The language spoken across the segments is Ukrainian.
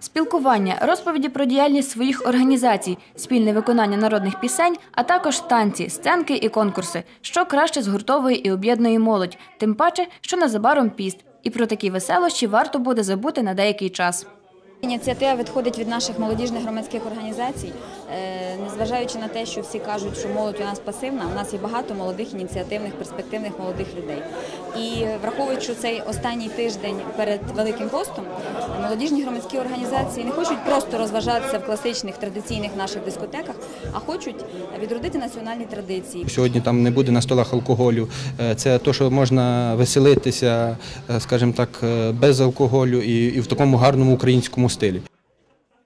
Спілкування, розповіді про діяльність своїх організацій, спільне виконання народних пісень, а також танці, сценки і конкурси, що краще згуртовує і об'єднує молодь, тим паче, що незабаром піст. І про такі веселощі варто буде забути на деякий час. Ініціатива відходить від наших молодіжних громадських організацій, Е, незважаючи на те, що всі кажуть, що молодь у нас пасивна, у нас є багато молодих ініціативних, перспективних молодих людей. І враховуючи цей останній тиждень перед Великим постом, молодіжні громадські організації не хочуть просто розважатися в класичних традиційних наших дискотеках, а хочуть відродити національні традиції. Сьогодні там не буде на столах алкоголю. Е, Це те, що можна веселитися, е, скажімо так, без алкоголю і в такому гарному українському стилі.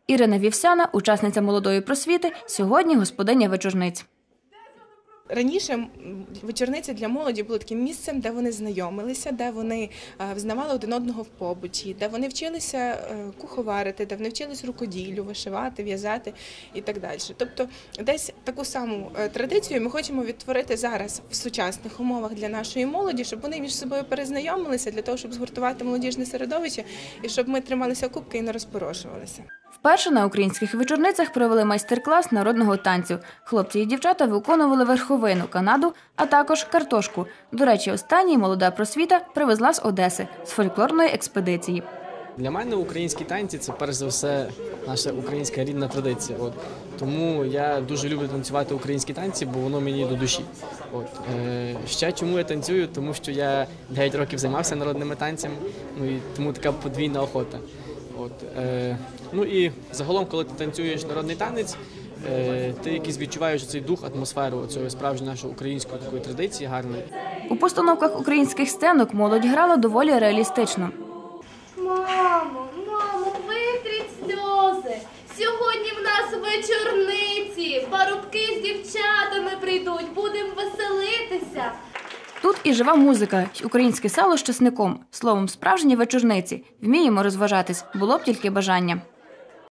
Ірина Вівсяна, учасниця молодої просвіти, сьогодні господиня вечорниць. Раніше вечорниці для молоді були таким місцем, де вони знайомилися, де вони е, взнавали один одного в побуті, де вони вчилися е, куховарити, де вони вчились рукоділлю, вишивати, в'язати і так далі. Тобто, десь таку саму е, традицію ми хочемо відтворити зараз в сучасних умовах для нашої молоді, щоб вони між собою перезнайомилися для того, щоб згуртувати молодіжне середовище і щоб ми трималися кубки і не розпорошувалися. Вперше на українських вечорницях провели майстер-клас народного танцю. Хлопці і дівчата виконували верховину, канаду, а також картошку. До речі, останній молода просвіта привезла з Одеси з фольклорної експедиції. Для мене українські танці це перш за все наша українська рідна традиція. От тому я дуже люблю танцювати українські танці, бо воно мені до душі. От е, ще чому я танцюю? Тому що я 9 років займався народними танцями, ну і тому така подвійна охота. От е, ну і загалом, коли ти танцюєш народний танець, е, ти якийсь відчуваєш цей дух, атмосферу цієї справжньої нашої української такої традиції гарної. У постановках українських сценок молодь грала доволі реалістично. Мамо, мамо, витріть сльози. Сьогодні в нас вечорниці. Парубки з дівчатами прийдуть, будемо веселитися. Тут і жива музика, українське сало з чесником. Словом, справжні вечорниці. Вміємо розважатись, було б тільки бажання.